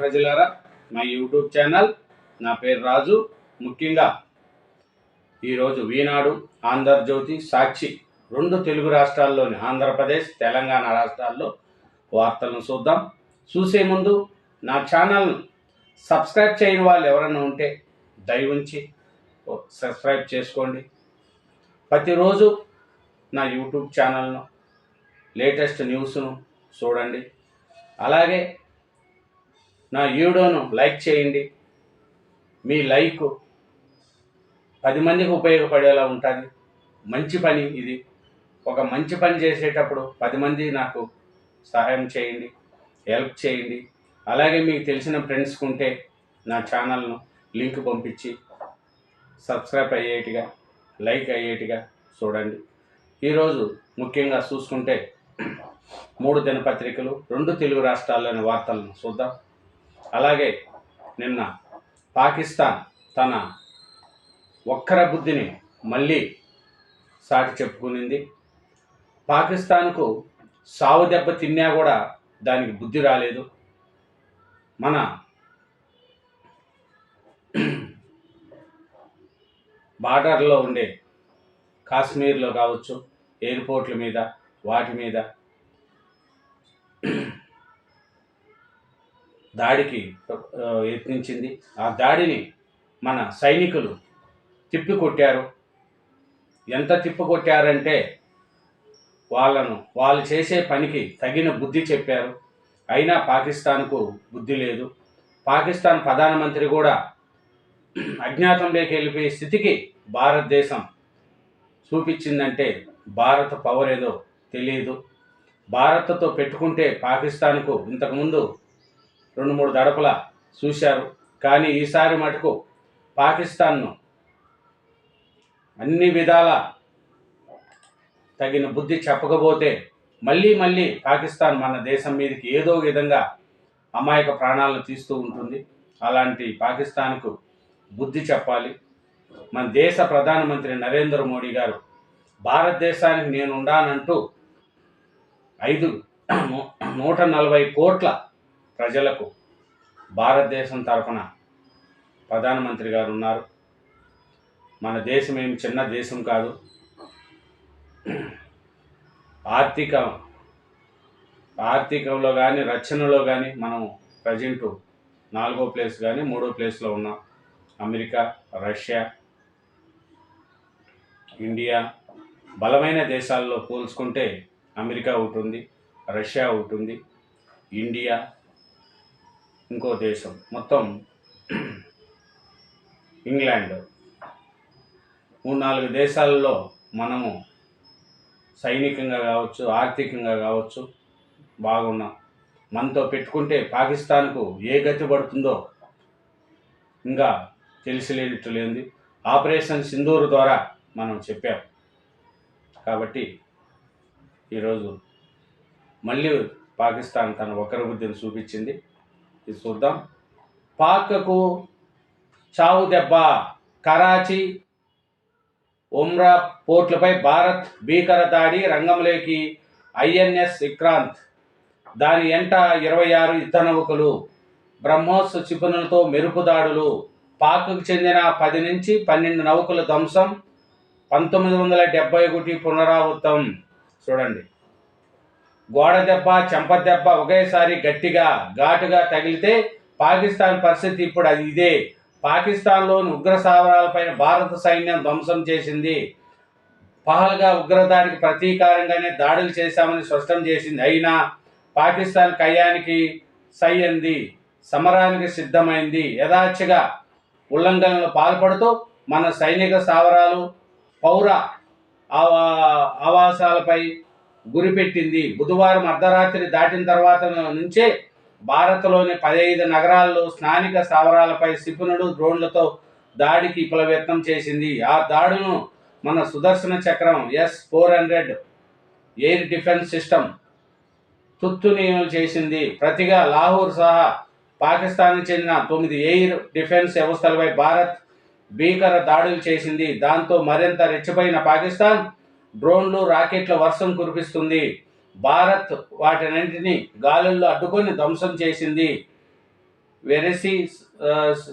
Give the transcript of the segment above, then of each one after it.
ప్రజలారా మా YouTube channel నా పేరు రాజు. ముఖ్యంగా ఈరోజు ఈనాడు ఆంధ్రజ్యోతి సాక్షి రెండు తెలుగు రాష్ట్రాల్లోని ఆంధ్రప్రదేశ్ తెలంగాణ రాష్ట్రాల్లో వార్తలను చూద్దాం. చూసే ముందు నా ఛానల్ను సబ్స్క్రైబ్ చేయని వాళ్ళు ఎవరైనా ఉంటే దయవుంచి సబ్స్క్రైబ్ చేసుకోండి. ప్రతిరోజు నా యూట్యూబ్ ఛానల్ను లేటెస్ట్ న్యూస్ను చూడండి. అలాగే నా వీడియోను లైక్ చేయండి. మీ లైక్ పది మందికి ఉపయోగపడేలా ఉంటుంది. మంచి పని ఇది. ఒక మంచి పని చేసేటప్పుడు పది మంది నాకు సహాయం చేయండి హెల్ప్ చేయండి. అలాగే మీకు తెలిసిన ఫ్రెండ్స్కి ఉంటే నా ఛానల్ను లింక్ పంపించి సబ్స్క్రైబ్ అయ్యేటిగా లైక్ అయ్యేటిగా చూడండి. ఈరోజు ముఖ్యంగా చూసుకుంటే మూడు దినపత్రికలు రెండు తెలుగు రాష్ట్రాల్లోని వార్తలను చూద్దాం. అలాగే నిన్న పాకిస్తాన్ తన ఒక్కర బుద్ధిని మళ్ళీ సాటి చెప్పుకునింది. పాకిస్తాన్కు సావు దెబ్బ తిన్నా కూడా దానికి బుద్ధి రాలేదు. మన బార్డర్లో ఉండే కాశ్మీర్లో కావచ్చు ఎయిర్పోర్ట్ల మీద వాటి మీద దాడికి యత్నించింది. ఆ దాడిని మన సైనికులు తిప్పికొట్టారు. ఎంత తిప్పికొట్టారంటే వాళ్ళను వాళ్ళు చేసే పనికి తగిన బుద్ధి చెప్పారు. అయినా పాకిస్తాన్కు బుద్ధి లేదు. పాకిస్తాన్ ప్రధానమంత్రి కూడా అజ్ఞాతంలోకి వెళ్ళిపోయే స్థితికి భారతదేశం చూపించిందంటే భారత పవర్ ఏదో తెలియదు. భారత్తో పెట్టుకుంటే పాకిస్తాన్కు ఇంతకుముందు రెండు మూడు దడపల చూశారు. కానీ ఈసారి మటుకు పాకిస్తాన్ను అన్ని విధాల తగిన బుద్ధి చెప్పకపోతే మళ్ళీ మళ్ళీ పాకిస్తాన్ మన దేశం మీదకి ఏదో విధంగా అమాయక ప్రాణాలను తీస్తూ ఉంటుంది. అలాంటి పాకిస్తాన్కు బుద్ధి చెప్పాలి. మన దేశ ప్రధానమంత్రి నరేంద్ర మోడీ గారు భారతదేశానికి నేను ఉండానంటూ ఐదు నూట నలభై కోట్ల ప్రజలకు భారతదేశం తరఫున ప్రధానమంత్రి గారు ఉన్నారు. మన దేశం ఏం చిన్న దేశం కాదు. ఆర్థిక ఆర్థికంలో కానీ రక్షణలో కానీ మనం ప్రజెంట్ నాలుగో ప్లేస్ కానీ మూడో ప్లేస్లో ఉన్నాం. అమెరికా రష్యా ఇండియా బలమైన దేశాల్లో పోల్చుకుంటే అమెరికా ఒకటి ఉంది రష్యా ఒకటి ఉంది ఇండియా ఇంకో దేశం. మొత్తం ఇంగ్లాండ్. మూడు నాలుగు దేశాలలో మనము సైనికంగా కావచ్చు ఆర్థికంగా కావచ్చు బాగున్నాం. మనతో పెట్టుకుంటే పాకిస్తాన్కు ఏ గతి పడుతుందో ఇంకా తెలిసిలేనట్టు లేనిది ఆపరేషన్ సింధూరు ద్వారా మనం చెప్పాం. కాబట్టి ఈరోజు మళ్ళీ పాకిస్తాన్ తన ఒకరి బుద్ధిని చూపించింది. ఇది చూద్దాం. పాక్కు చావు దెబ్బ. కరాచీ ఉమ్రా పోర్ట్లపై భారత్ భీకర దాడి రంగంలోకి ఐఎన్ఎస్ విక్రాంత్. దాని ఎంట ఇరవై ఆరు యుద్ధ నౌకలు. బ్రహ్మోస్ క్షిపణులతో మెరుపు దాడులు పాక్కు చెందిన పది నుంచి పన్నెండు నౌకల ధ్వంసం. పంతొమ్మిది వందల డెబ్బై ఒకటి పునరావృతం. చూడండి. గోడ దెబ్బ చెంప దెబ్బ ఒకేసారి గట్టిగా ఘాటుగా తగిలితే పాకిస్తాన్ పరిస్థితి ఇప్పుడు అది ఇదే. పాకిస్తాన్లోని ఉగ్ర స్థావరాలపైన భారత సైన్యం ధ్వంసం చేసింది. పహల్గా ఉగ్రదాడికి ప్రతీకారంగానే దాడులు చేశామని స్పష్టం చేసింది. అయినా పాకిస్తాన్ కయ్యానికి సై సమరానికి సిద్ధమైంది. యథాచ్ఛగా ఉల్లంఘనలు పాల్పడుతూ మన సైనిక స్థావరాలు పౌర ఆవా ఆవాసాలపై గురిపెట్టింది. బుధవారం అర్ధరాత్రి దాటిన తర్వాత నుంచే భారత్లోని పదహైదు నగరాల్లో స్థానిక స్థావరాలపై సిపునుడు డ్రోన్లతో దాడికి విఫలయత్నం చేసింది. ఆ దాడును మన సుదర్శన చక్రం S four hundred air defence system తుత్తునీయం చేసింది. ప్రతిగా లాహోర్ సహా పాకిస్తాన్కి చెందిన తొమ్మిది ఎయిర్ డిఫెన్స్ వ్యవస్థలపై భారత్ భీకర దాడులు చేసింది. దాంతో మరింత రెచ్చిపోయిన పాకిస్తాన్ డ్రోన్లు రాకెట్ల వర్షం కురిపిస్తుంది. భారత్ వాటినన్నింటినీ గాలుల్లో అడ్డుకొని ధ్వంసం చేసింది. వెరసి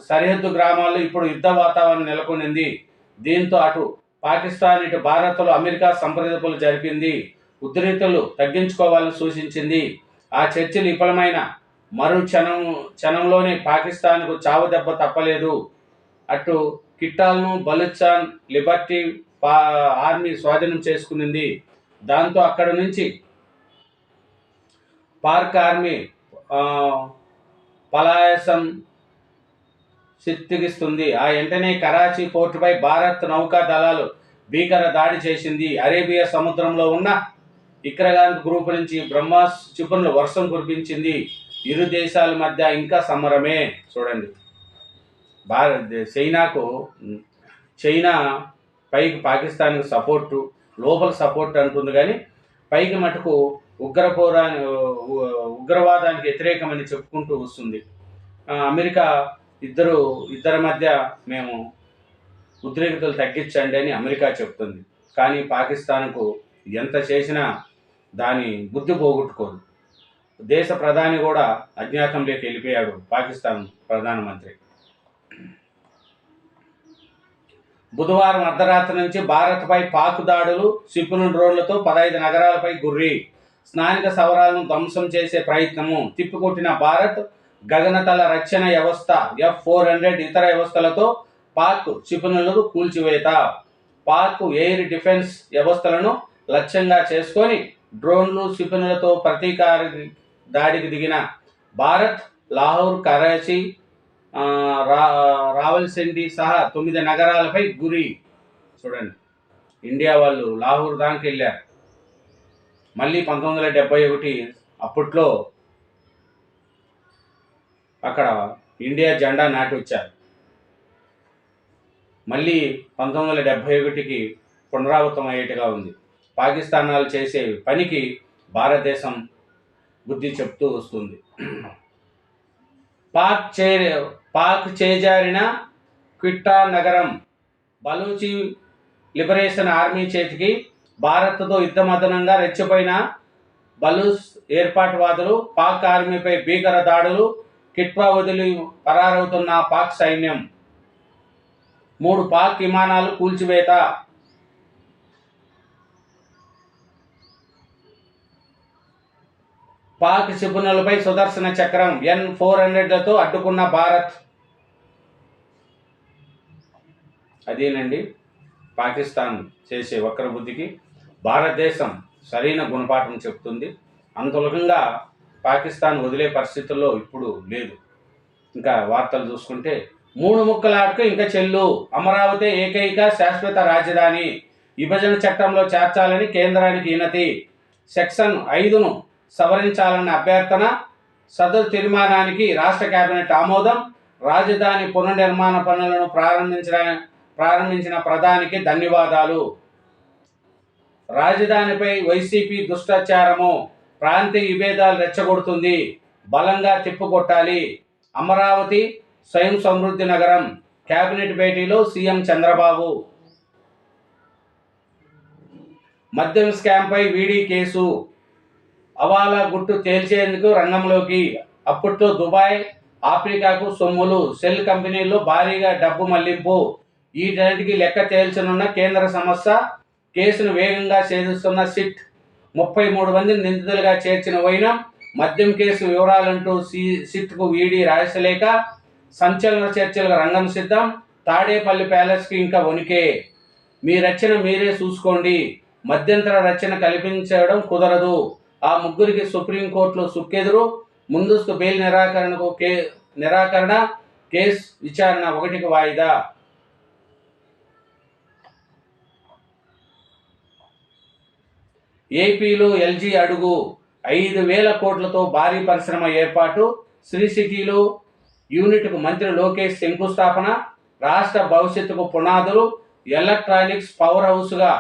సరిహద్దు గ్రామాల్లో ఇప్పుడు యుద్ధ వాతావరణం నెలకొనింది. దీంతో అటు పాకిస్తాన్ ఇటు భారత్లో అమెరికా సంప్రదింపులు జరిపింది. ఉద్రిక్తలు తగ్గించుకోవాలని సూచించింది. ఆ చర్చలు విఫలమైన మరో క్షణం క్షణంలోనే పాకిస్తాన్కు చావు దెబ్బ తప్పలేదు. అటు కిట్టాల్ను బలుచాన్ లిబర్టీ ఆర్మీ స్వాధీనం చేసుకునింది. దాంతో అక్కడ నుంచి పార్క్ ఆర్మీ పలాయసం చిత్తిగిస్తుంది ఆ వెంటనే కరాచీ పోర్టుపై భారత్ నౌకా దళాలు భీకర దాడి చేసింది. అరేబియా సముద్రంలో ఉన్న ఇక్రగాంత్ గ్రూప్ నుంచి బ్రహ్మాస్ క్షిపణులు వర్షం కురిపించింది. ఇరు దేశాల మధ్య ఇంకా సమరమే. చూడండి. భారత్ చైనాకు చైనా పైకి పాకిస్తాన్కి సపోర్టు లోపల సపోర్ట్ అంటుంది కానీ పైకి మటుకు ఉగ్రపోరా ఉగ్రవాదానికి వ్యతిరేకమని చెప్పుకుంటూ వస్తుంది. అమెరికా ఇద్దరు ఇద్దరి మధ్య మేము ఉద్రిక్తలు తగ్గించండి అని అమెరికా చెప్తుంది. కానీ పాకిస్తాన్కు ఎంత చేసినా దాని బుద్ధి పోగొట్టుకోదు. దేశ ప్రధాని కూడా అజ్ఞాతంలోకి వెళ్ళిపోయాడు పాకిస్తాన్ ప్రధానమంత్రి. బుధవారం అర్ధరాత్రి నుంచి భారత్పై పాక్ దాడులు క్షిపణి డ్రోన్లతో పదహైదు నగరాలపై గుర్రి. స్నానిక సవరాలను ధ్వంసం చేసే ప్రయత్నము. తిప్పికొట్టిన భారత్ గగనతల రక్షణ వ్యవస్థ ఎఫ్ ఫోర్ హండ్రెడ్ ఇతర వ్యవస్థలతో పాక్ క్షిపణులను కూల్చివేత. పాక్ ఎయిర్ డిఫెన్స్ వ్యవస్థలను లక్ష్యంగా చేసుకొని డ్రోన్లు క్షిపణులతో ప్రతీకార దాడికి దిగిన భారత్ లాహోర్ కరాచీ రావల్సిండి సహా తొమ్మిది నగరాలపై గురి. చూడండి. ఇండియా వాళ్ళు లాహోర్ దానికి వెళ్ళారు. మళ్ళీ పంతొమ్మిది వందల డెబ్బై ఒకటి అప్పట్లో అక్కడ ఇండియా జెండా నాటి వచ్చారు. మళ్ళీ పంతొమ్మిది వందల డెబ్బై ఒకటికి పునరావృతం అయ్యేట్టుగా ఉంది. పాకిస్తాన్ వాళ్ళు చేసే పనికి భారతదేశం బుద్ధి చెప్తూ వస్తుంది. పాక్ చే పాక్ చేజారిన క్విట్టా నగరం బలూచి లిబరేషన్ ఆర్మీ చేతికి భారత్తో యుద్ధమదనంగా రెచ్చిపోయిన బలూచ్ ఏర్పాటువాదులు పాక్ ఆర్మీపై భీకర దాడులు కిట్వా వదిలి పరారవుతున్న పాక్ సైన్యం. మూడు పాక్ విమానాలు కూల్చివేత పాక్ క్షిపణులపై సుదర్శన చక్రం ఎన్ ఫోర్ హండ్రెడ్లతో అడ్డుకున్న భారత్. అదేనండి పాకిస్తాన్ చేసే వక్ర బుద్ధికి భారతదేశం సరైన గుణపాఠం చెప్తుంది అంతలకంగా పాకిస్తాన్ వదిలే పరిస్థితుల్లో ఇప్పుడు లేదు. ఇంకా వార్తలు చూసుకుంటే మూడు ముక్కలాటకు ఇంకా చెల్లు. అమరావతి ఏకైక శాశ్వత రాజధాని. విభజన చట్టంలో చేర్చాలని కేంద్రానికి ఈనతి సెక్షన్ ఐదును సవరించాలన్న అభ్యర్థన సదరు తీర్మానానికి రాష్ట్ర కేబినెట్ ఆమోదం. రాజధాని పునర్నిర్మాణ పనులను ప్రారంభించిన ప్రారంభించిన ప్రధానికి ధన్యవాదాలు. రాజధానిపై వైసీపీ దుష్టాచారము ప్రాంతీయ విభేదాలు రెచ్చగొడుతుంది. బలంగా తిప్పుకొట్టాలి. అమరావతి స్వయం సమృద్ధి నగరం కేబినెట్ భేటీలో సీఎం చంద్రబాబు. మద్యం స్కామ్పై వీడీ కేసు. అవాలా గుట్టు తేల్చేందుకు రంగంలోకి. అప్పట్లో దుబాయ్ ఆఫ్రికాకు సొమ్ములు సెల్ కంపెనీల్లో భారీగా డబ్బు మళ్ళింపు. వీటన్నిటికీ లెక్క తేల్చనున్న కేంద్ర సంస్థ కేసును వేగంగా ఛేదిస్తున్న సిట్. ముప్పై మూడు మందిని నిందితులుగా చేర్చిన వైనం మద్యం కేసు వివరాలంటూ సి సిట్కు వీడి రాయసలేక సంచలన చర్చలకు రంగం సిద్ధం. తాడేపల్లి ప్యాలెస్కి ఇంకా ఉనికే మీ రచన మీరే చూసుకోండి. మధ్యంతర రచన కల్పించడం కుదరదు. ఆ ముగ్గురికి సుప్రీంకోర్టులో సుక్కెదురు ముందస్తు బెయిల్ నిరాకరణకు కే నిరాకరణ కేసు విచారణ ఒకటికి వాయిదా. ఏపీలో ఎల్జీ అడుగు ఐదు వేల కోట్లతో భారీ పరిశ్రమ ఏర్పాటు శ్రీ సిటీలో యూనిట్కు మంత్రి లోకేష్ శంకుస్థాపన రాష్ట్ర భవిష్యత్తుకు పునాదులు ఎలక్ట్రానిక్స్ పవర్ హౌస్గా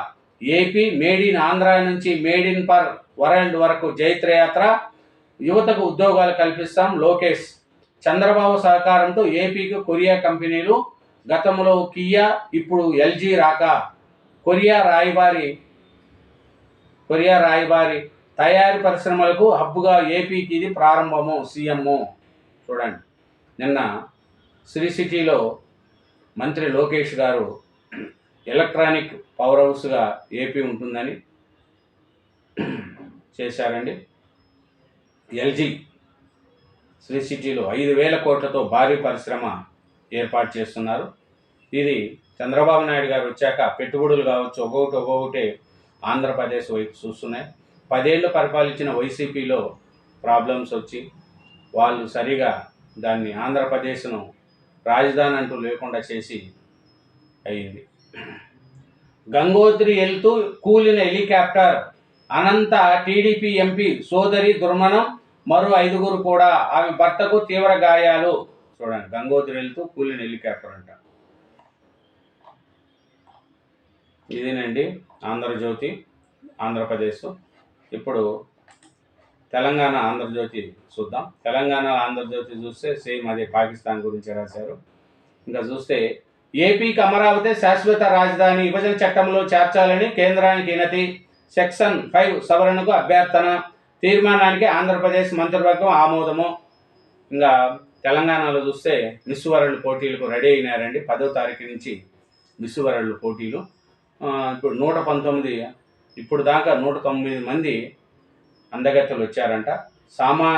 ఏపీ మేడ్ ఇన్ ఆంధ్ర నుంచి మేడ్ ఇన్ పర్ వరల్డ్ వరకు జైత్రయాత్ర యువతకు ఉద్యోగాలు కల్పిస్తాం. లోకేష్ చంద్రబాబు సహకారంతో ఏపీకి కొరియా కంపెనీలు గతంలో కియా ఇప్పుడు ఎల్జీ రాక. కొరియా రాయబారి కొరియా రాయబారి తయారీ పరిశ్రమలకు హబ్బుగా ఏపీకి ఇది ప్రారంభము సీఎం చూడండి నిన్న శ్రీ సిటీలో మంత్రి లోకేష్ గారు ఎలక్ట్రానిక్ పవర్ హౌస్గా ఏపీ ఉంటుందని చేశారండి. ఎల్జీ శ్రీ సిటీలో ఐదు వేల కోట్లతో భారీ పరిశ్రమ ఏర్పాటు చేస్తున్నారు. ఇది చంద్రబాబు నాయుడు గారు వచ్చాక పెట్టుబడులు కావచ్చు ఒక్కొక్కటి ఒక్కొక్కటి ఆంధ్రప్రదేశ్ వైపు చూస్తున్నాయి. పదేళ్ళు పరిపాలించిన వైసీపీలో ప్రాబ్లమ్స్ వచ్చి వాళ్ళు సరిగా దాన్ని ఆంధ్రప్రదేశ్ను రాజధాని అంటూ లేకుండా చేసి అయింది. గంగోత్రి వెళ్తూ కూలిన హెలికాప్టర్ అనంత టీడీపీ ఎంపీ సోదరి దుర్మనం మరో ఐదుగురు కూడా ఆమె భర్తకు తీవ్ర గాయాలు. చూడండి గంగోత్రి వెళ్తూ కూలిన హెలికాప్టర్ అంట. ఇదేనండి ఆంధ్రజ్యోతి ఆంధ్రప్రదేశ్. ఇప్పుడు తెలంగాణ ఆంధ్రజ్యోతి చూద్దాం. తెలంగాణ ఆంధ్రజ్యోతి చూస్తే సేమ్ అదే పాకిస్తాన్ గురించి రాశారు. ఇంకా చూస్తే ఏపీకి అమరావతి శాశ్వత రాజధాని విభజన చట్టంలో చేర్చాలని కేంద్రానికి వినతి. సెక్షన్ ఫైవ్ సవరణకు అభ్యర్థన. తీర్మానానికి ఆంధ్రప్రదేశ్ మంత్రివర్గం ఆమోదము. ఇంకా తెలంగాణలో చూస్తే మిస్ వరల్డ్ పోటీలకు రెడీ అయినారండి. పదో తారీఖు నుంచి మిస్ వరల్డ్ పోటీలు ఇప్పుడు నూట పంతొమ్మిది ఇప్పుడు దాకా నూట తొమ్మిది మంది అందగత్తలు వచ్చారంట. సామా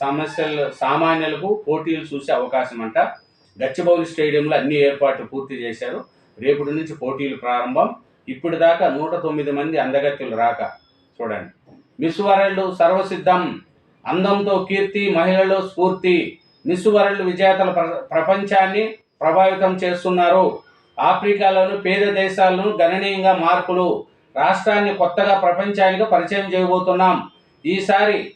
సమస్యలు సామాన్యులకు పోటీలు చూసే అవకాశం అంట గచ్చిబౌలి స్టేడియంలో అన్ని ఏర్పాట్లు పూర్తి చేశారు. రేపటి నుంచి పోటీలు ప్రారంభం. ఇప్పుడు దాకా నూట తొమ్మిది మంది అందగత్యులు రాక చూడండి. మిస్ వరల్డ్ సర్వసిద్ధం అందంతో కీర్తి మహిళల్లో స్ఫూర్తి మిస్ వరల్డ్ విజేతల ప్ర- ప్రపంచాన్ని ప్రభావితం చేస్తున్నారు. ఆఫ్రికాలోని పేద దేశాలను గణనీయంగా మార్పులు రాష్ట్రాన్ని కొత్తగా ప్రపంచానికి పరిచయం చేయబోతున్నాం. ఈసారి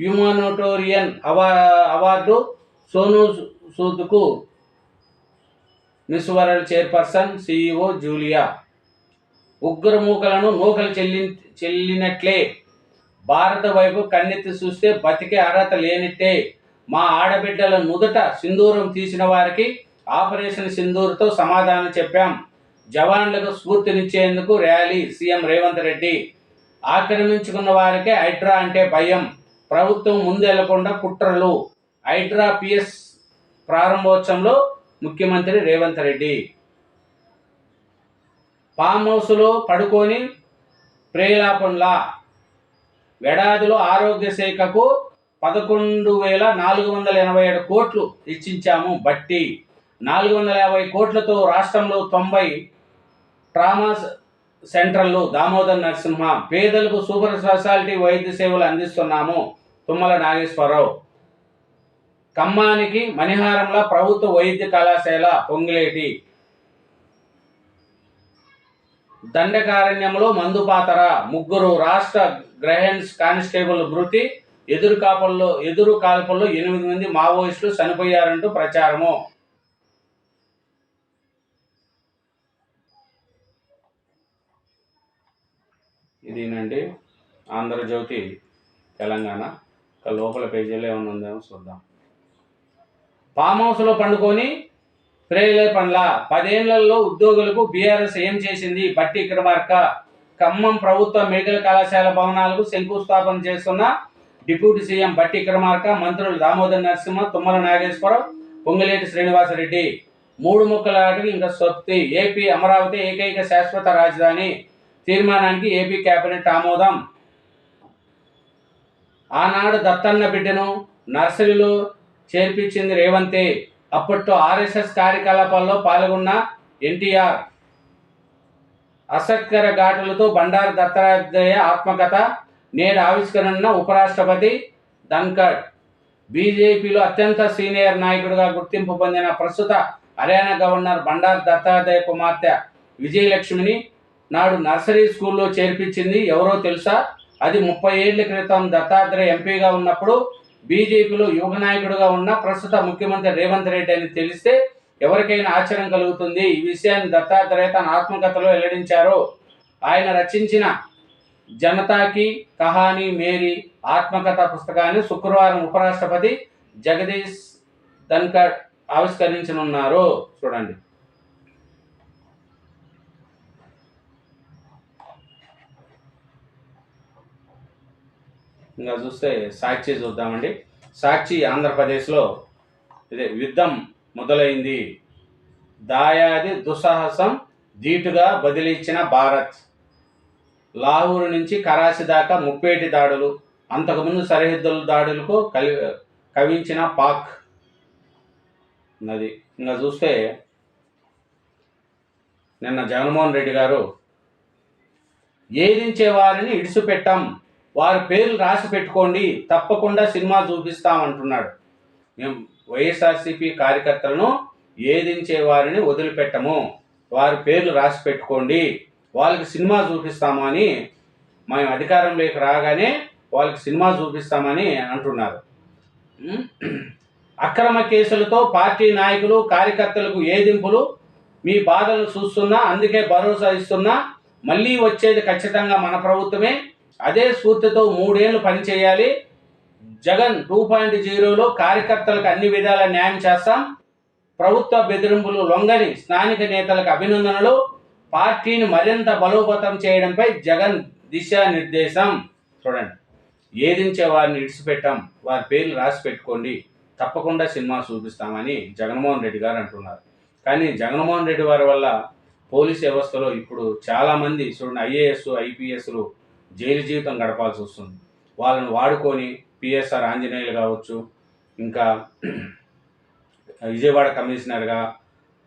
హ్యూమానోటోరియన్ అవా award Sonu సూద్కు Miss World chairperson CEO Julia. ఉగ్ర మూకలను నూకలు చెల్లి చెల్లినట్లే. భారత వైపు కన్నెత్తి చూస్తే బతికే అర్హత లేనిట్టే. మా ఆడబిడ్డల నుదుట సింధూరం తీసిన వారికి ఆపరేషన్ సింధూర్తో సమాధానం చెప్పాం. జవాన్లకు స్ఫూర్తినిచ్చేందుకు ర్యాలీ సీఎం రేవంత్ రెడ్డి. ఆక్రమించుకున్న వారికే హైడ్రా అంటే భయం. ప్రభుత్వం ముందెళ్ళకుండా కుట్రలు. హైడ్రా పిఎస్ ప్రారంభోత్సవంలో ముఖ్యమంత్రి రేవంత్ రెడ్డి. ఫామ్ హౌస్లో పడుకొని ప్రేలాపంలా ఏడాదిలో ఆరోగ్య శాఖకు పదకొండు వేల నాలుగు వందల ఎనభై ఏడు కోట్లు ఇచ్చించాము బట్టి. నాలుగు వందల యాభై కోట్లతో రాష్ట్రంలో తొంభై ట్రామా సెంటర్లు దామోదర్ నరసింహ పేదలకు సూపర్ స్పెషాలిటీ వైద్య సేవలు అందిస్తున్నాము తుమ్మల నాగేశ్వరరావు. ఖమ్మానికి మణిహారంలో ప్రభుత్వ వైద్య కళాశాల పొంగిలేటి. దండకారణ్యంలో మందుపాతర ముగ్గురు రాష్ట్ర గ్రహెన్స్ కానిస్టేబుల్ మృతి ఎదురు కాపల్లో ఎదురు కాల్పల్లో ఎనిమిది మంది మావోయిస్టులు చనిపోయారంటూ ప్రచారము. ఇదేనండి ఆంధ్రజ్యోతి తెలంగాణ. ఇక లోపల పేజీలో ఏమైనా ఉందేమో చూద్దాం. ఫామ్ హౌస్లో పండుకొని ప్రేలే పండ్ల. పదేళ్ళలో ఉద్యోగులకు బీఆర్ఎస్ ఏం చేసింది? బట్టి విక్రమార్క ఖమ్మం ప్రభుత్వ మెడికల్ కళాశాల భవనాలకు శంకుస్థాపన చేస్తున్న డిప్యూటీ సీఎం బట్టి విక్రమార్క మంత్రులు దామోదర్ నరసింహ తుమ్మల నాగేశ్వరరావు పొంగిలేటి శ్రీనివాసరెడ్డి. మూడు ముక్కల ఆటకి ఇంకా స్వప్తి ఏపీ అమరావతి ఏకైక శాశ్వత రాజధాని. తీర్మానానికి ఏపీ కేబినెట్ ఆమోదం. ఆనాడు దత్తన్న బిడ్డను నర్సరీలో చేర్పించింది రేవంతే. అప్పట్లో ఆర్ఎస్ఎస్ కార్యకలాపాల్లో పాల్గొన్న ఎన్టీఆర్. అసత్కర ఘాటులతో బండారు దత్తాత్రేయ ఆత్మకథ నేడు ఆవిష్కరణ ఉపరాష్ట్రపతి ధన్కడ్ బీజేపీలో అత్యంత సీనియర్ నాయకుడిగా గుర్తింపు పొందిన ప్రస్తుత హర్యానా గవర్నర్ బండారు దత్తాత్రేయ కుమార్తె విజయలక్ష్మిని నాడు నర్సరీ స్కూల్లో చేర్పించింది ఎవరో తెలుసా? అది ముప్పై ఏళ్ళ క్రితం దత్తాత్రేయ ఎంపీగా ఉన్నప్పుడు బీజేపీలో యువ నాయకుడుగా ఉన్న ప్రస్తుత ముఖ్యమంత్రి రేవంత్ రెడ్డి అని తెలిస్తే ఎవరికైనా ఆశ్చర్యం కలుగుతుంది. ఈ విషయాన్ని దత్తాత్రేయ తన ఆత్మకథలో వెల్లడించారు. ఆయన రచించిన జనతాకి కహాని మేరీ ఆత్మకథ పుస్తకాన్ని శుక్రవారం ఉపరాష్ట్రపతి జగదీష్ ధన్కర్ ఆవిష్కరించనున్నారు. చూడండి. ఇంకా చూస్తే సాక్షి చూద్దామండి. సాక్షి ఆంధ్రప్రదేశ్లో ఇదే యుద్ధం మొదలైంది. దాయాది దుస్సాహసం ధీటుగా బదిలిచ్చిన భారత్. లాహూరు నుంచి కరాచి దాకా ముప్పేటి దాడులు అంతకుముందు సరిహద్దుల దాడులకు కలి కవించిన పాక్ నది. ఇంకా చూస్తే నిన్న జగన్మోహన్ రెడ్డి గారు ఏదించే వారిని ఇడిచిపెట్టాం వారి పేర్లు రాసి పెట్టుకోండి తప్పకుండా సినిమా చూపిస్తామంటున్నాడు. మేము వైఎస్ఆర్సీపీ కార్యకర్తలను ఏదించే వారిని వదిలిపెట్టము. వారి పేర్లు రాసి పెట్టుకోండి వాళ్ళకి సినిమా చూపిస్తాము అని మేము అధికారంలోకి రాగానే వాళ్ళకి సినిమా చూపిస్తామని అంటున్నారు. అక్రమ కేసులతో పార్టీ నాయకులు కార్యకర్తలకు ఏదింపులు మీ బాధలు చూస్తున్నా అందుకే భరోసా ఇస్తున్నా మళ్ళీ వచ్చేది ఖచ్చితంగా మన ప్రభుత్వమే. అదే స్ఫూర్తితో మూడేళ్ళు పనిచేయాలి. జగన్ టూ పాయింట్ జీరోలో కార్యకర్తలకు అన్ని విధాల న్యాయం చేస్తాం. ప్రభుత్వ బెదిరింపులు లొంగని స్థానిక నేతలకు అభినందనలు. పార్టీని మరింత బలోపతం చేయడంపై జగన్ దిశానిర్దేశం. చూడండి. ఏదించే వారిని ఇడిచిపెట్టాం. వారి పేర్లు రాసి పెట్టుకోండి. తప్పకుండా సినిమా చూపిస్తామని జగన్మోహన్ రెడ్డి గారు అంటున్నారు. కానీ జగన్మోహన్ రెడ్డి వారి వల్ల పోలీస్ వ్యవస్థలో ఇప్పుడు చాలామంది చూడండి ఐఏఎస్ ఐపీఎస్లు జైలు జీవితం గడపాల్సి వస్తుంది. వాళ్ళని వాడుకొని పిఎస్ఆర్ ఆంజనేయులు కావచ్చు ఇంకా విజయవాడ కమిషనర్గా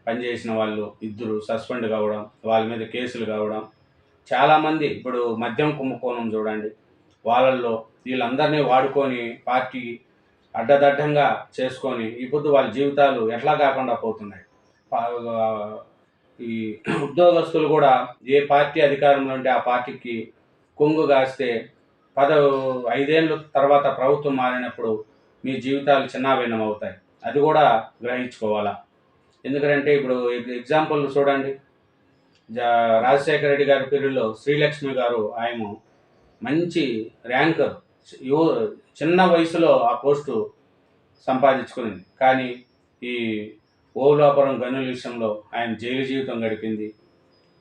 పనిచేసిన వాళ్ళు ఇద్దరు సస్పెండ్ కావడం వాళ్ళ మీద కేసులు కావడం చాలామంది ఇప్పుడు మద్యం కుంభకోణం చూడండి. వాళ్ళల్లో వీళ్ళందరినీ వాడుకొని పార్టీ అడ్డదడ్డంగా చేసుకొని ఇప్పుడు వాళ్ళ జీవితాలు ఎట్లా కాకుండా పోతున్నాయి. ఈ ఉద్యోగస్తులు కూడా ఏ పార్టీ అధికారంలో ఉంటే ఆ పార్టీకి కొంగు కాస్తే పద ఐదేళ్ళు తర్వాత ప్రభుత్వం మారినప్పుడు మీ జీవితాలు చిన్నాభిన్నం అవుతాయి. అది కూడా గ్రహించుకోవాలా? ఎందుకంటే ఇప్పుడు ఎగ్జాంపుల్ చూడండి. రాజశేఖర రెడ్డి గారి పీరియడ్లో శ్రీలక్ష్మి గారు ఆయన మంచి ర్యాంకర్ యువ చిన్న వయసులో ఆ పోస్టు సంపాదించుకునింది. కానీ ఈ ఓలాపురం గనుల విషయంలో ఆయన జైలు జీవితం గడిపింది.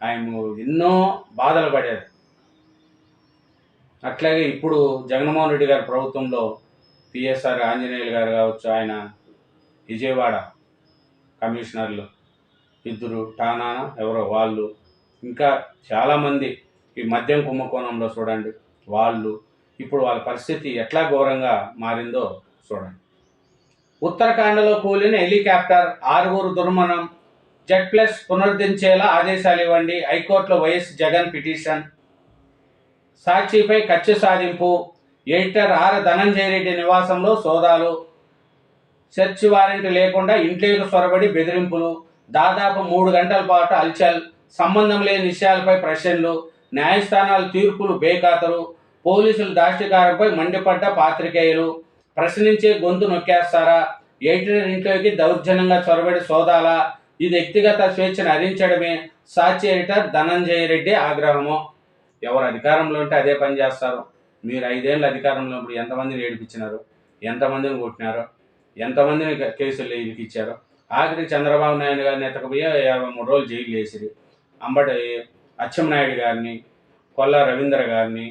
ఆయన ఎన్నో బాధలు పడారు. అట్లాగే ఇప్పుడు జగన్మోహన్ రెడ్డి గారి ప్రభుత్వంలో పిఎస్ఆర్ ఆంజనేయులు గారు కావచ్చు ఆయన విజయవాడ కమిషనర్లు ఇద్దరు టానా ఎవరో వాళ్ళు ఇంకా చాలామంది ఈ మద్యం కుంభకోణంలో చూడండి వాళ్ళు ఇప్పుడు వాళ్ళ పరిస్థితి ఎట్లా ఘోరంగా మారిందో చూడండి. ఉత్తరాఖండ్లో కూలిన హెలికాప్టర్ ఆరుగురు దుర్మరణం జెడ్ ప్లస్ పునరుద్ధరించేలా ఆదేశాలు ఇవ్వండి హైకోర్టులో వైఎస్ జగన్ పిటిషన్ సాక్షిపై కక్ష సాధింపు. Editor are. ధనంజయ రెడ్డి నివాసంలో సోదాలు. సెర్చ్ వారెంట్ లేకుండా ఇంట్లోకి సొరబడి బెదిరింపులు. దాదాపు మూడు గంటల పాటు అల్చల్. సంబంధం లేని విషయాలపై ప్రశ్నలు. న్యాయస్థానాల తీర్పులు బేఖాతరు. పోలీసుల దాష్టికారంపై మండిపడ్డ పాత్రికేయులు. ప్రశ్నించే గొంతు నొక్కేస్తారా? ఎయిటర్ ఇంట్లోకి దౌర్జన్యంగా చొరబడి సోదాలా? ఇది వ్యక్తిగత స్వేచ్ఛను హరించడమే. సాక్షి ఎడిటర్ ధనంజయ రెడ్డి ఆగ్రహము. ఎవరు అధికారంలో ఉంటే అదే పని చేస్తారు. మీరు ఐదేళ్ళు అధికారంలో ఇప్పుడు ఎంతమందిని ఏడిపించినారు? ఎంతమందిని కొట్టినారు? ఎంతమందిని కేసులు ఇచ్చారు? ఆఖరికి చంద్రబాబు నాయుడు గారిని ఎత్తకపోయి యాభై మూడు రోజులు జైలు వేసిరి. అంబటి అచ్చెంనాయుడు గారిని కొల్ల రవీంద్ర గారిని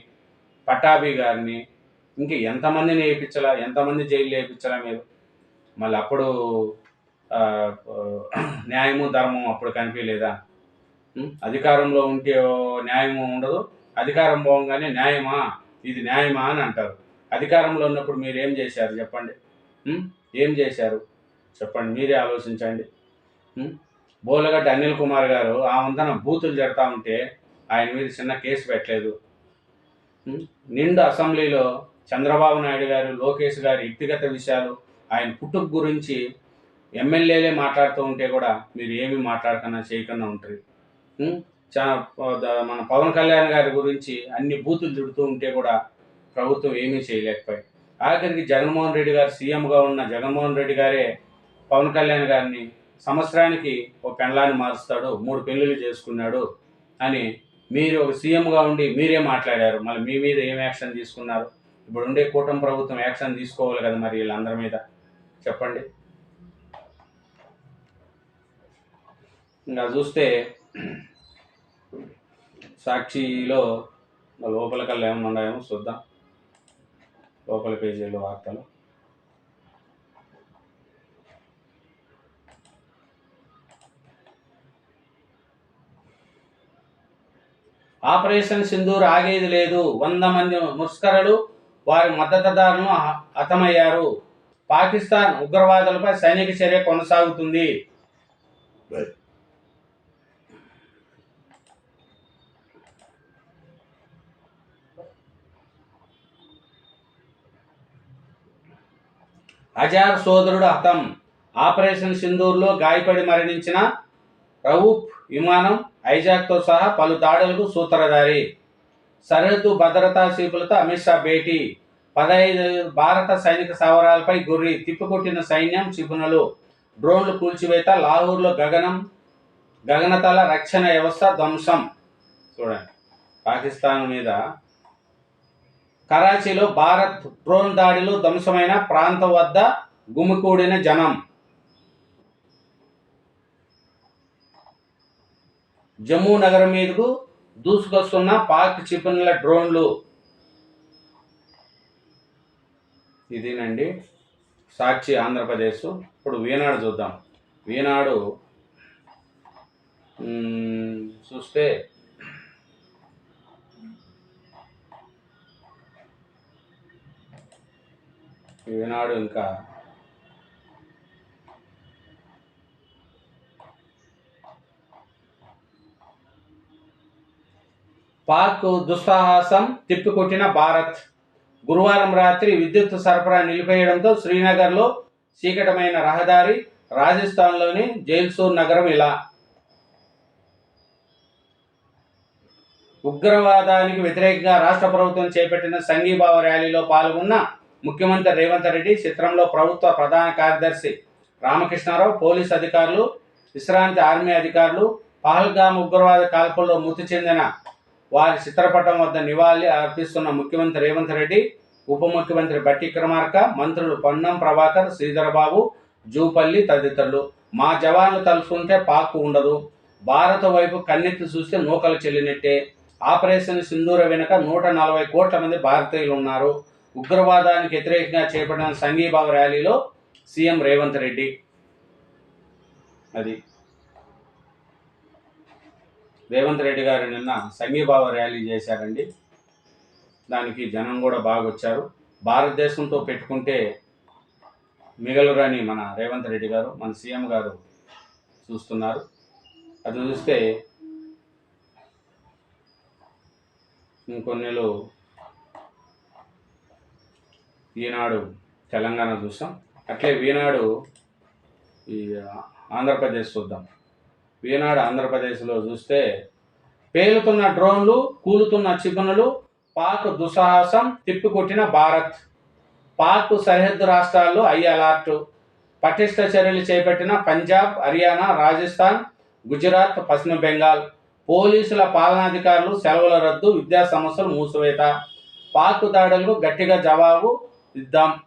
పటాభి గారిని ఇంకా ఎంతమందిని వేయించాలా ఎంతమంది జైలు వేయించాలా మీరు? మళ్ళీ అప్పుడు న్యాయము ధర్మం అప్పుడు కనిపించలేదా? అధికారంలో ఉంటే న్యాయము ఉండదు. అధికారం పోగానే న్యాయమా? ఇది న్యాయమా అని అంటారు. అధికారంలో ఉన్నప్పుడు మీరు ఏం చేశారు? చెప్పండి. ఏం చేశారు? చెప్పండి మీరే ఆలోచించండి. బోలగడ్డ అనిల్ కుమార్ గారు ఆ వంతన బూతులు జడతా ఉంటే ఆయన మీద చిన్న కేసు పెట్టలేదు. నిండు అసెంబ్లీలో చంద్రబాబు నాయుడు గారు లోకేష్ గారి వ్యక్తిగత విషయాలు ఆయన పుట్టుక గురించి ఎమ్మెల్యేలే మాట్లాడుతూ ఉంటే కూడా మీరు ఏమి మాట్లాడకన్నా చేయకుండా ఉంటారు. మన పవన్ కళ్యాణ్ గారి గురించి అన్ని బూతులు తిడుతూ ఉంటే కూడా ప్రభుత్వం ఏమీ చేయలేకపోయి ఆఖరికి జగన్మోహన్ రెడ్డి గారు సీఎంగా ఉన్న జగన్మోహన్ రెడ్డి గారే పవన్ కళ్యాణ్ గారిని సంవత్సరానికి ఒక పెండ్లాన్ని మారుస్తాడు మూడు పెళ్ళిళ్ళు చేసుకున్నాడు అని మీరు ఒక సీఎంగా ఉండి మీరే మాట్లాడారు. మళ్ళీ మీ మీద ఏం యాక్షన్ తీసుకున్నారు? ఇప్పుడు ఉండే కూటమి ప్రభుత్వం యాక్షన్ తీసుకోవాలి కదా మరి వీళ్ళందరి మీద. చెప్పండి. ఇంకా చూస్తే సాక్షిలో లోపల కల్లా ఏమైనా ఉన్నాయేమో చూద్దాం. లోపల పేజీలు వార్తలు. ఆపరేషన్ సింధూర్ ఆగేది లేదు. వంద మంది ముస్కరలు వారి మద్దతుదారులను హతమయ్యారు. పాకిస్తాన్ ఉగ్రవాదులపై సైనిక చర్య కొనసాగుతుంది. అజార్ సోదరుడు హతం ఆపరేషన్ సింధూర్లో గాయపడి మరణించిన రవూప్ విమానం ఐజాక్తో సహా పలు దాడులకు సూత్రధారి. సరిహద్దు భద్రతా చీపులతో అమిత్ షా భేటీ. పదహైదు భారత సైనిక సవరాలపై గురి తిప్పికొట్టిన సైన్యం క్షిపణులు డ్రోన్లు కూల్చివేత లాహూర్లో గగనం గగనతల రక్షణ వ్యవస్థ ధ్వంసం. చూడండి. పాకిస్తాన్ మీద కరాచీలో భారత్ డ్రోన్ దాడిలో ధ్వంసమైన ప్రాంతం వద్ద గుమికూడిన జనం. జమ్మూ నగరం మీదకు దూసుకొస్తున్న పాక్ క్షిపణుల డ్రోన్లు. ఇదేనండి. సాక్షి ఆంధ్రప్రదేశ్. ఇప్పుడు వీనాడు చూద్దాం. వీనాడు చూస్తే ఈనాడు ఇంకా పాక్ దుస్సాహసం తిప్పికొట్టిన భారత్. గురువారం రాత్రి విద్యుత్ సరఫరా నిలిపేయడంతో శ్రీనగర్లో చీకటమైన రహదారి రాజస్థాన్లోని జైల్సూర్ నగరం ఇలా. ఉగ్రవాదానికి వ్యతిరేకంగా రాష్ట్ర ప్రభుత్వం చేపట్టిన సంఘీభావ ర్యాలీలో పాల్గొన్న ముఖ్యమంత్రి రేవంత్ రెడ్డి చిత్రంలో ప్రభుత్వ ప్రధాన కార్యదర్శి రామకృష్ణారావు పోలీస్ అధికారులు విశ్రాంతి ఆర్మీ అధికారులు పహల్గామ్ ఉగ్రవాద కాల్పుల్లో మృతి చెందిన వారి చిత్రపటం వద్ద నివాళి అర్పిస్తున్న ముఖ్యమంత్రి రేవంత్ రెడ్డి ఉప ముఖ్యమంత్రి బట్టి క్రమార్క మంత్రులు పొన్నం ప్రభాకర్ శ్రీధరబాబు జూపల్లి తదితరులు. మా జవాన్లు తలుసుకుంటే పాక్కు ఉండదు. భారత వైపు కన్నెత్తి చూస్తే నూకలు చెల్లినట్టే. ఆపరేషన్ సింధూర వెనుక నూట నలభై కోట్ల మంది భారతీయులు ఉన్నారు. ఉగ్రవాదానికి వ్యతిరేకంగా చేపట్టిన సంఘీభావ ర్యాలీలో సీఎం రేవంత్ రెడ్డి. అది. రేవంత్ రెడ్డి గారు నిన్న సంఘీభావ ర్యాలీ చేశారండి. దానికి జనం కూడా బాగా వచ్చారు భారతదేశంతో పెట్టుకుంటే మిగలురాని మన రేవంత్ రెడ్డి గారు మన సీఎం గారు చూస్తున్నారు. అది చూస్తే ఇంకొన్నిలో ఈనాడు తెలంగాణ చూస్తాం. అట్లే ఈనాడు ఈ ఆంధ్రప్రదేశ్ చూద్దాం. ఈనాడు ఆంధ్రప్రదేశ్లో చూస్తే పేలుతున్న డ్రోన్లు కూలుతున్న చిగునులు పాక్ దుస్సాహసం తిప్పికొట్టిన భారత్. పాక్ సరిహద్దు రాష్ట్రాల్లో ఐ అలర్ట్. పటిష్ట చర్యలు చేపట్టిన పంజాబ్ హర్యానా రాజస్థాన్ గుజరాత్ పశ్చిమ బెంగాల్. పోలీసుల పాలనాధికారులు సెలవుల రద్దు విద్యా సంస్థలు మూసివేత. పాక్ దాడులకు గట్టిగా జవాబు ఇద్దాం.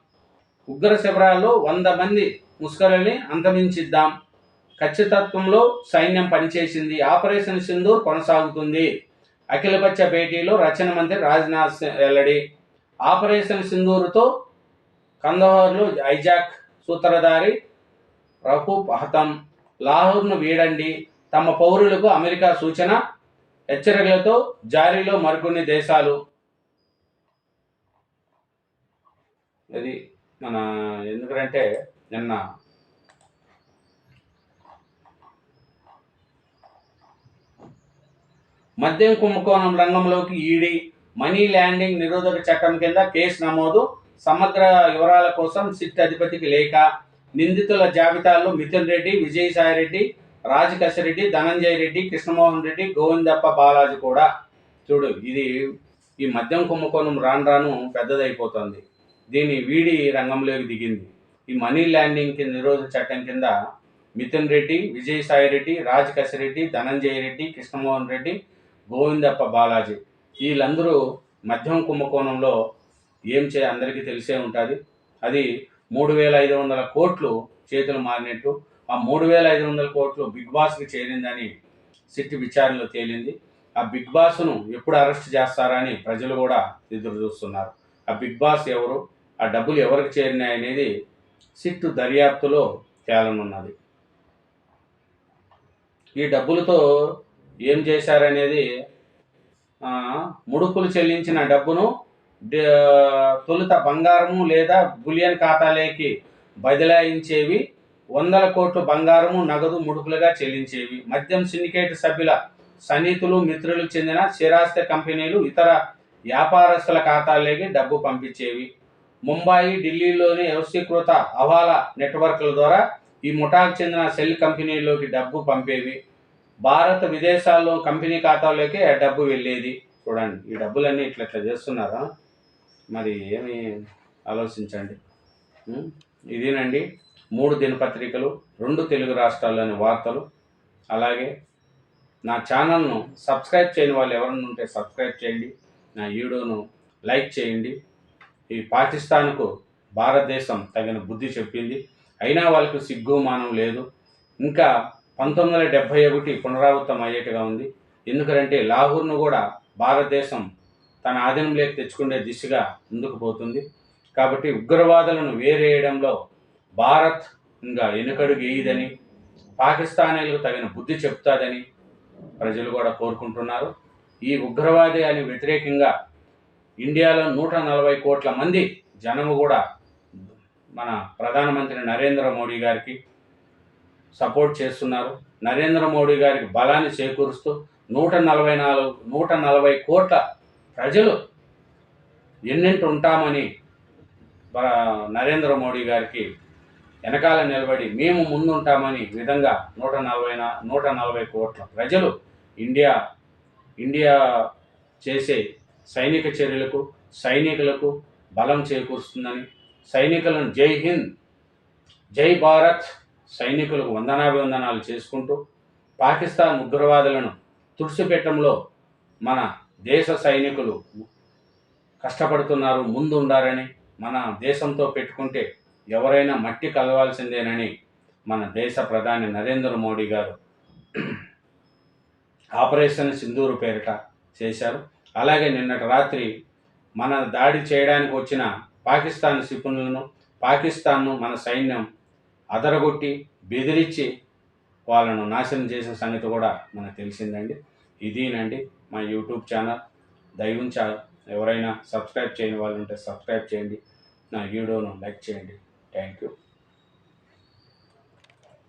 ఉగ్ర శిబిరాల్లో వంద మంది ముస్కరుల్ని అంతమించిద్దాం. ఖచ్చితత్వంలో సైన్యం పనిచేసింది. ఆపరేషన్ సింధూర్ కొనసాగుతుంది. అఖిలపక్ష భేటీలో రచన మంత్రి రాజ్నాథ్ సింగ్ వెల్లడి. ఆపరేషన్ సింధూరుతో కందహార్లో ఐజాక్ సూత్రధారి రహూప్ హతం. లాహోర్ను వీడండి. తమ పౌరులకు అమెరికా సూచన హెచ్చరికలతో జారీలో మరికొన్ని దేశాలు. అది మన ఎందుకంటే నిన్న మద్యం కుంభకోణం రంగంలోకి ఈడీ మనీ ల్యాండింగ్ నిరోధక చట్టం కింద కేసు నమోదు సమగ్ర వివరాల కోసం సిట్ అధిపతికి లేఖ నిందితుల జాబితాలో మిథున్ రెడ్డి విజయసాయి రెడ్డి రెడ్డి ధనంజయ రెడ్డి కృష్ణమోహన్ రెడ్డి గోవిందప్ప బాలాజీ కూడా. చూడు ఇది ఈ మద్యం కుంభకోణం రాను రాను పెద్దదైపోతుంది. దీని వీడి రంగంలోకి దిగింది. ఈ మనీ ల్యాండింగ్ కింద నిరోధక చట్టం కింద మిథున్ రెడ్డి విజయసాయి రెడ్డి రాజ్ రెడ్డి ధనంజయ రెడ్డి కృష్ణమోహన్ రెడ్డి గోవిందప్ప బాలాజీ వీళ్ళందరూ మద్యం కుంభకోణంలో ఏం చే అందరికీ తెలిసే ఉంటుంది. అది మూడు వేల ఐదు వందల కోట్లు చేతులు మారినట్టు ఆ మూడు వేల ఐదు వందల కోట్లు బిగ్ బాస్కి చేరిందని సిట్ విచారణలో తేలింది. ఆ బిగ్ బాస్ను ఎప్పుడు అరెస్ట్ చేస్తారని ప్రజలు కూడా ఎదురు చూస్తున్నారు ఆ బిగ్ బాస్ ఎవరు? ఆ డబ్బులు ఎవరికి చేరినాయనేది అనేది సిట్ దర్యాప్తులో తేలనున్నది. ఈ డబ్బులతో ఏం చేశారనేది ముడుపులు చెల్లించిన డబ్బును తొలుత బంగారము లేదా బులియన్ ఖాతాలోకి బదలాయించేవి వందల కోట్లు బంగారము నగదు ముడుపులుగా చెల్లించేవి. మద్యం సిండికేట్ సభ్యుల సన్నిహితులు మిత్రులకు చెందిన స్థిరాస్తి కంపెనీలు ఇతర వ్యాపారస్తుల ఖాతాల్లోకి డబ్బు పంపించేవి. ముంబాయి ఢిల్లీలోని వ్యవస్థీకృత హవాలా నెట్వర్క్ల ద్వారా ఈ ముఠాకు చెందిన సెల్ కంపెనీలోకి డబ్బు పంపేవి. భారత విదేశాల్లో కంపెనీ ఖాతాలోకి ఆ డబ్బు వెళ్ళేది. చూడండి ఈ డబ్బులన్నీ ఇట్లా ఇట్లా చేస్తున్నారా? మరి ఏమి ఆలోచించండి. ఇదేనండి మూడు దినపత్రికలు రెండు తెలుగు రాష్ట్రాల్లోని వార్తలు. అలాగే నా ఛానల్ను సబ్స్క్రైబ్ చేయని వాళ్ళు ఎవరైనా ఉంటే సబ్స్క్రైబ్ చేయండి. నా వీడియోను లైక్ చేయండి. ఈ పాకిస్తాన్కు భారతదేశం తగిన బుద్ధి చెప్పింది. అయినా వాళ్ళకు సిగ్గు మానం లేదు. ఇంకా పంతొమ్మిది వందల డెబ్భై ఒకటి పునరావృతం అయ్యేట్టుగా ఉంది. ఎందుకంటే లాహోర్ను కూడా భారతదేశం తన ఆధీనంలోకి తెచ్చుకునే దిశగా ముందుకు పోతుంది. కాబట్టి ఉగ్రవాదులను వేరేయడంలో భారత్ ఇంకా వెనుకడుగు వేయదని పాకిస్తానీలకు తగిన బుద్ధి చెప్తాదని ప్రజలు కూడా కోరుకుంటున్నారు. ఈ ఉగ్రవాది అని వ్యతిరేకంగా ఇండియాలో నూట నలభై కోట్ల మంది జనము కూడా మన ప్రధానమంత్రి నరేంద్ర మోడీ గారికి సపోర్ట్ చేస్తున్నారు. నరేంద్ర మోడీ గారికి బలాన్ని చేకూరుస్తూ నూట నలభై నాలుగు నూట నలభై కోట్ల ప్రజలు ఎన్నింటి ఉంటామని బ- నరేంద్ర మోడీ గారికి వెనకాల నిలబడి మేము ముందుంటామని విధంగా నూట నలభై నూట నలభై కోట్ల ప్రజలు ఇండియా ఇండియా చేసే సైనిక చర్యలకు సైనికులకు బలం చేకూరుస్తుందని సైనికులను జై హింద్ జై భారత్ సైనికులకు వందనాభివందనాలు చేసుకుంటూ పాకిస్తాన్ ఉగ్రవాదులను తుడిచిపెట్టడంలో మన దేశ సైనికులు కష్టపడుతున్నారు ముందు ఉండారని మన దేశంతో పెట్టుకుంటే ఎవరైనా మట్టి కలవాల్సిందేనని మన దేశ ప్రధాని నరేంద్ర మోడీ గారు ఆపరేషన్ సింధూరు పేరిట చేశారు. అలాగే నిన్నటి రాత్రి మన దాడి చేయడానికి వచ్చిన పాకిస్తాన్ సిపులను పాకిస్తాన్ను మన సైన్యం అదరగొట్టి బెదిరించి వాళ్ళను నాశనం చేసిన సంగతి కూడా మనకు తెలిసిందండి. ఇదేనండి మా యూట్యూబ్ ఛానల్. దైవించాలి ఎవరైనా సబ్స్క్రైబ్ చేయని వాళ్ళు ఉంటే సబ్స్క్రైబ్ చేయండి. నా వీడియోను లైక్ చేయండి. Thank you.